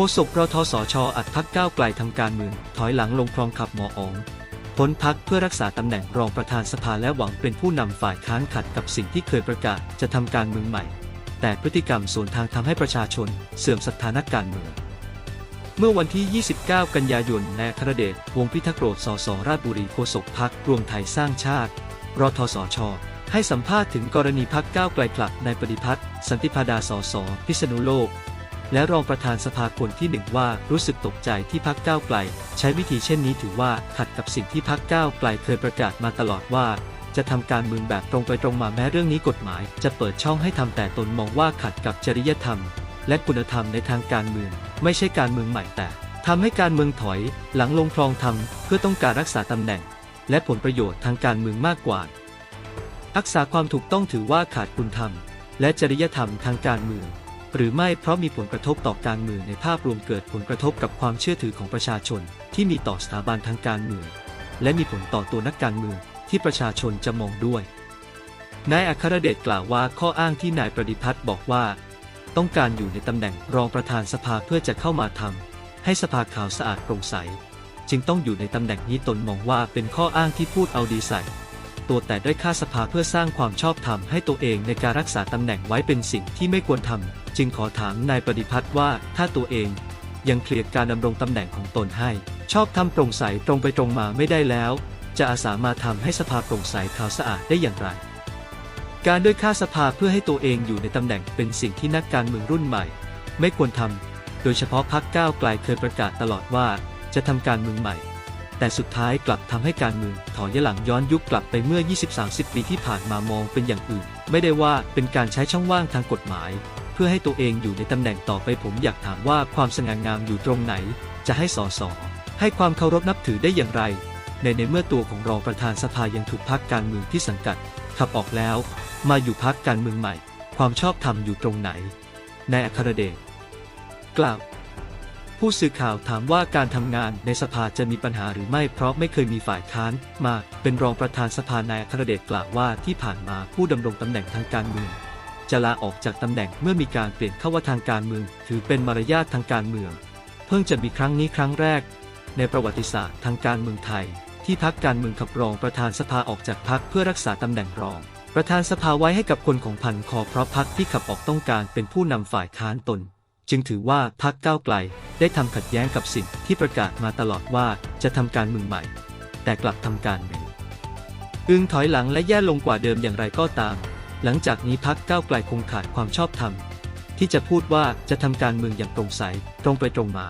ฆษกรทสช อัดพักก้าวไกลทำการเมือง ถอยหลังลงคลองขับหมออองพ้นพักเพื่อรักษาตำแหน่งรองประธานสภาและหวังเป็นผู้นำฝ่ายค้านขัดกับสิ่งที่เคยประกาศจะทำการเมืองใหม่ แต่พฤติกรรมส่วนทางทำให้ประชาชนเสื่อมศรัทธานักการเมือง เมื่อวันที่ 29 กันยายนนายอัครเดชวงพิทักษ์โรธสสราชบุรีโฆษกพักรวมไทยสร้างชาติรทสช ให้สัมภาษณ์ถึงกรณีพักก้าวไกลผลักนายปฏิพัฒน์สันติพาดาสสพิษณุโลก และรองประธานสภาคนที่หนึ่งว่ารู้สึกตกใจที่พักก้าวไกล ใช้วิธีเช่นนี้ถือว่าขัดกับสิ่งที่พักก้าวไกลเคยประกาศมาตลอดว่า จะทำการเมืองแบบตรงไปตรงมาแม้เรื่องนี้กฎหมาย จะเปิดช่องให้ทำแต่ตนมองว่าขัดกับจริยธรรม และคุณธรรมในทางการเมือง ไม่ใช่การเมืองใหม่แต่ทำให้การเมืองถอยหลังลงคลองทำเพื่อต้องการรักษาตำแหน่ง และผลประโยชน์ทางการเมืองมากกว่ารักษาความถูกต้องถือว่าขาดคุณธรรม และจริยธรรมทางการเมือง หรือไม่เพราะมีผลกระทบต่อการเมืองในภาพรวมเกิดผลกระทบกับความเชื่อถือของประชาชน ที่มีต่อสถาบันทางการเมือง และมีผลต่อตัวนักการเมืองที่ประชาชนจะมองด้วย นายอัครเดชกล่าวว่าข้ออ้างที่นายประดิพัฒน์บอกว่า ต้องการอยู่ในตำแหน่งรองประธานสภาเพื่อจะเข้ามาทำให้สภาข่าวสะอาดโปร่งใส จึงต้องอยู่ในตำแหน่งนี้ตนมองว่าเป็นข้ออ้างที่พูดเอาดีใส่ ตัวแต่ได้ค่าสภาเพื่อสร้างความชอบธรรมให้ตัวเองในการรักษาตำแหน่งไว้เป็นสิ่งที่ไม่ควรทำจึงขอถามนายปฏิพัฒน์ว่าถ้าตัวเองยังเคลียร์การดำรงตำแหน่งของตนให้ ชอบทำโปร่งใสตรงไปตรงมาไม่ได้แล้ว จะอาสามาทำให้สภาโปร่งใสขาวสะอาดได้อย่างไร การด้วยค่าสภาเพื่อให้ตัวเองอยู่ในตำแหน่งเป็นสิ่งที่นักการเมืองรุ่นใหม่ ไม่ควรทำ โดยเฉพาะพรรคก้าวไกลเคยประกาศตลอดว่า จะทำการเมืองใหม่ แต่สุดท้ายกลับทำให้การเมืองถอยหลังย้อนยุคกลับไปเมื่อ 20-30 ปีที่ผ่านมามองเป็นอย่างอื่น ไม่ได้ว่าเป็นการใช้ช่องว่างทางกฎหมาย เพื่อให้ตัวเองอยู่ในตำแหน่งต่อไปผมอยากถามว่าความสง่างามอยู่ตรงไหน จะให้สอสอให้ความเคารพนับถือได้อย่างไร ในในเมื่อตัวของรองประธานสภายังถูกพักการเมืองที่สังกัดขับออกแล้ว มาอยู่พักการเมืองใหม่ ความชอบธรรมอยู่ตรงไหนนายอัครเดชกล่าว ผู้สื่อข่าวถามว่าการทำงานในสภาจะมีปัญหาหรือไม่เพราะไม่เคยมีฝ่ายค้านมาเป็นรองประธานสภานายอัครเดชกล่าวว่าที่ผ่านมาผู้ดำรงตำแหน่งทางการเมืองจะลาออกจากตำแหน่งเมื่อมีการเปลี่ยนเข้าว่าทางการเมือง ถือเป็นมารยาททางการเมือง เพิ่งจะมีครั้งนี้ครั้งแรก ในประวัติศาสตร์ทางการเมืองไทย ที่พักการเมืองขับรองประธานสภาออกจากพักเพื่อรักษาตำแหน่งรอง ประธานสภาไว้ให้กับคนของพันคอเพราะพักที่ขับออกต้องการเป็นผู้นำฝ่ายค้านตน จึงถือว่าพักก้าวไกลได้ทำขัดแย้งกับสิ่งที่ประกาศมาตลอดว่าจะทำการเมืองใหม่ แต่กลับทำการเมืองอึงถอยหลังและแย่ลงกว่าเดิมอย่างไรก็ตาม หลังจากนี้พักก้าวไกลคงขาดความชอบธรรมที่จะพูดว่าจะทำการเมืองอย่างโปร่งใสตรงไปตรงมา